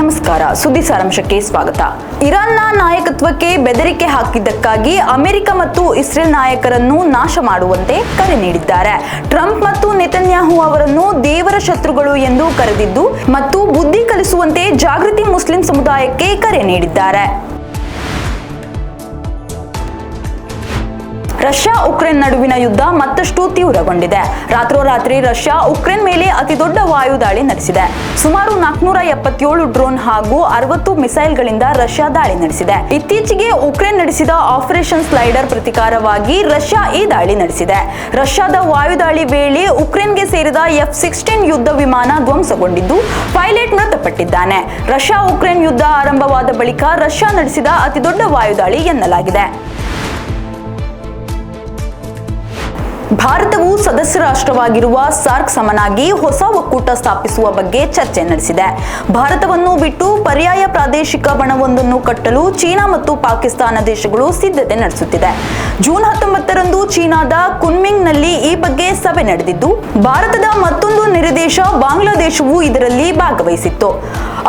ನಮಸ್ಕಾರ. ಸುದ್ದಿ ಸಾರಾಂಶಕ್ಕೆ ಸ್ವಾಗತ. ಇರಾನ್ನ ನಾಯಕತ್ವಕ್ಕೆ ಬೆದರಿಕೆ ಹಾಕಿದ್ದಕ್ಕಾಗಿ ಅಮೆರಿಕ ಮತ್ತು ಇಸ್ರೇಲ್ ನಾಯಕರನ್ನು ನಾಶ ಮಾಡುವಂತೆ ಕರೆ ನೀಡಿದ್ದಾರೆ. ಟ್ರಂಪ್ ಮತ್ತು ನೆತನ್ಯಾಹು ಅವರನ್ನು ದೇವರ ಶತ್ರುಗಳು ಎಂದು ಕರೆದಿದ್ದು ಮತ್ತು ಬುದ್ಧಿ ಕಲಿಸುವಂತೆ ಜಾಗೃತಿ ಮುಸ್ಲಿಂ ಸಮುದಾಯಕ್ಕೆ ಕರೆ ನೀಡಿದ್ದಾರೆ. ರಷ್ಯಾ ಉಕ್ರೇನ್ ನಡುವಿನ ಯುದ್ಧ ಮತ್ತಷ್ಟು ತೀವ್ರಗೊಂಡಿದೆ. ರಾತ್ರೋರಾತ್ರಿ ರಷ್ಯಾ ಉಕ್ರೇನ್ ಮೇಲೆ ಅತಿದೊಡ್ಡ ವಾಯುದಾಳಿ ನಡೆಸಿದೆ. ಸುಮಾರು ನಾಲ್ಕುನೂರ ಎಪ್ಪತ್ತೇಳು ಡ್ರೋನ್ ಹಾಗೂ ಅರವತ್ತು ಮಿಸೈಲ್ಗಳಿಂದ ರಷ್ಯಾ ದಾಳಿ ನಡೆಸಿದೆ. ಇತ್ತೀಚೆಗೆ ಉಕ್ರೇನ್ ನಡೆಸಿದ ಆಪರೇಷನ್ ಸ್ಲೈಡರ್ ಪ್ರತಿಕಾರವಾಗಿ ರಷ್ಯಾ ಈ ದಾಳಿ ನಡೆಸಿದೆ. ರಷ್ಯಾದ ವಾಯುದಾಳಿ ವೇಳೆ ಉಕ್ರೇನ್ಗೆ ಸೇರಿದ ಎಫ್ ಸಿಕ್ಸ್ಟೀನ್ ಯುದ್ಧ ವಿಮಾನ ಧ್ವಂಸಗೊಂಡಿದ್ದು, ಪೈಲಟ್ ಮೃತಪಟ್ಟಿದ್ದಾನೆ. ರಷ್ಯಾ ಉಕ್ರೇನ್ ಯುದ್ಧ ಆರಂಭವಾದ ಬಳಿಕ ರಷ್ಯಾ ನಡೆಸಿದ ಅತಿದೊಡ್ಡ ವಾಯುದಾಳಿ ಎನ್ನಲಾಗಿದೆ. ಭಾರತವು ಸದಸ್ಯ ರಾಷ್ಟ್ರವಾಗಿರುವ ಸಾರ್ಕ್ ಸಮನಾಗಿ ಹೊಸ ಒಕ್ಕೂಟ ಸ್ಥಾಪಿಸುವ ಬಗ್ಗೆ ಚರ್ಚೆ ನಡೆಸಿದೆ. ಭಾರತವನ್ನು ಬಿಟ್ಟು ಪರ್ಯಾಯ ಪ್ರಾದೇಶಿಕ ಬಣವೊಂದನ್ನು ಕಟ್ಟಲು ಚೀನಾ ಮತ್ತು ಪಾಕಿಸ್ತಾನ ದೇಶಗಳು ಸಿದ್ಧತೆ ನಡೆಸುತ್ತಿದೆ. ಜೂನ್ ಹತ್ತೊಂಬತ್ತರಂದು ಚೀನಾದ ಕುನ್ಮಿಂಗ್ನಲ್ಲಿ ಈ ಬಗ್ಗೆ ಸಭೆ ನಡೆದಿದ್ದು, ಭಾರತದ ಮತ್ತೊಂದು ನಿರ್ದೇಶ ಬಾಂಗ್ಲಾದೇಶವು ಇದರಲ್ಲಿ ಭಾಗವಹಿಸಿತ್ತು.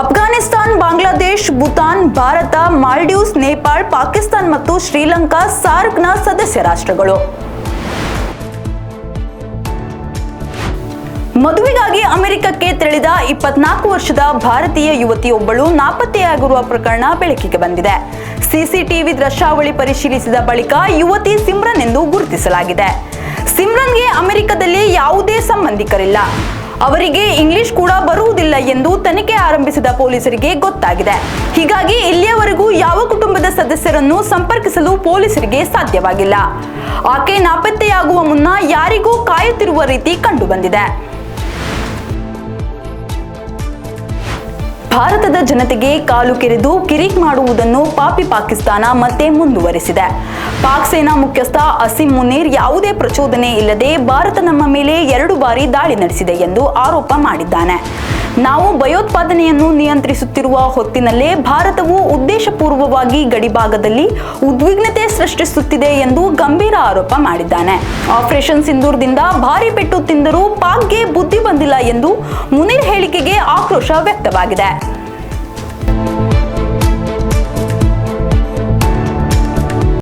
ಅಫ್ಘಾನಿಸ್ತಾನ್, ಬಾಂಗ್ಲಾದೇಶ್, ಭೂತಾನ್, ಭಾರತ, ಮಾಲ್ಡೀವ್ಸ್, ನೇಪಾಳ್, ಪಾಕಿಸ್ತಾನ್ ಮತ್ತು ಶ್ರೀಲಂಕಾ ಸಾರ್ಕ್ನ ಸದಸ್ಯ ರಾಷ್ಟ್ರಗಳು. ಮದುವೆಗಾಗಿ ಅಮೆರಿಕಕ್ಕೆ ತೆರಳಿದ ಇಪ್ಪತ್ನಾಲ್ಕು ವರ್ಷದ ಭಾರತೀಯ ಯುವತಿಯೊಬ್ಬಳು ನಾಪತ್ತೆಯಾಗಿರುವ ಪ್ರಕರಣ ಬೆಳಕಿಗೆ ಬಂದಿದೆ. ಸಿಸಿಟಿವಿ ದೃಶ್ಯಾವಳಿ ಪರಿಶೀಲಿಸಿದ ಬಳಿಕ ಯುವತಿ ಸಿಮ್ರನ್ ಎಂದು ಗುರುತಿಸಲಾಗಿದೆ. ಸಿಮ್ರನ್ಗೆ ಅಮೆರಿಕದಲ್ಲಿ ಯಾವುದೇ ಸಂಬಂಧಿಕರಿಲ್ಲ. ಅವರಿಗೆ ಇಂಗ್ಲಿಷ್ ಕೂಡ ಬರುವುದಿಲ್ಲ ಎಂದು ತನಿಖೆ ಆರಂಭಿಸಿದ ಪೊಲೀಸರಿಗೆ ಗೊತ್ತಾಗಿದೆ. ಹೀಗಾಗಿ ಇಲ್ಲಿಯವರೆಗೂ ಯಾವ ಕುಟುಂಬದ ಸದಸ್ಯರನ್ನು ಸಂಪರ್ಕಿಸಲು ಪೊಲೀಸರಿಗೆ ಸಾಧ್ಯವಾಗಿಲ್ಲ. ಆಕೆ ನಾಪತ್ತೆಯಾಗುವ ಮುನ್ನ ಯಾರಿಗೂ ಕಾಯುತ್ತಿರುವ ರೀತಿ ಕಂಡುಬಂದಿದೆ. ಭಾರತದ ಜನತೆಗೆ ಕಾಲು ಕೆರೆದು ಕಿರಿಕ್ ಮಾಡುವುದನ್ನು ಪಾಪಿ ಪಾಕಿಸ್ತಾನ ಮತ್ತೆ ಮುಂದುವರೆಸಿದೆ. ಪಾಕ್ ಸೇನಾ ಮುಖ್ಯಸ್ಥ ಅಸಿಂ ಮುನೀರ್ ಯಾವುದೇ ಪ್ರಚೋದನೆ ಇಲ್ಲದೆ ಭಾರತ ನಮ್ಮ ಮೇಲೆ ಎರಡು ಬಾರಿ ದಾಳಿ ನಡೆಸಿದೆ ಎಂದು ಆರೋಪ ಮಾಡಿದ್ದಾನೆ. ನಾವು ಭಯೋತ್ಪಾದನೆಯನ್ನು ನಿಯಂತ್ರಿಸುತ್ತಿರುವ ಹೊತ್ತಿನಲ್ಲೇ ಭಾರತವು ಉದ್ದೇಶಪೂರ್ವವಾಗಿ ಗಡಿಭಾಗದಲ್ಲಿ ಉದ್ವಿಗ್ನತೆ ಸೃಷ್ಟಿಸುತ್ತಿದೆ ಎಂದು ಗಂಭೀರ ಆರೋಪ ಮಾಡಿದ್ದಾನೆ. ಆಪರೇಷನ್ ಸಿಂಧೂರ್ದಿಂದ ಭಾರಿ ಪೆಟ್ಟು ತಿಂದರೂ ಪಾಕ್ಗೆ ಬುದ್ಧಿ ಬಂದಿಲ್ಲ ಎಂದು ಮುನೀರ್ ಹೇಳಿಕೆಗೆ ಆಕ್ರೋಶ ವ್ಯಕ್ತವಾಗಿದೆ.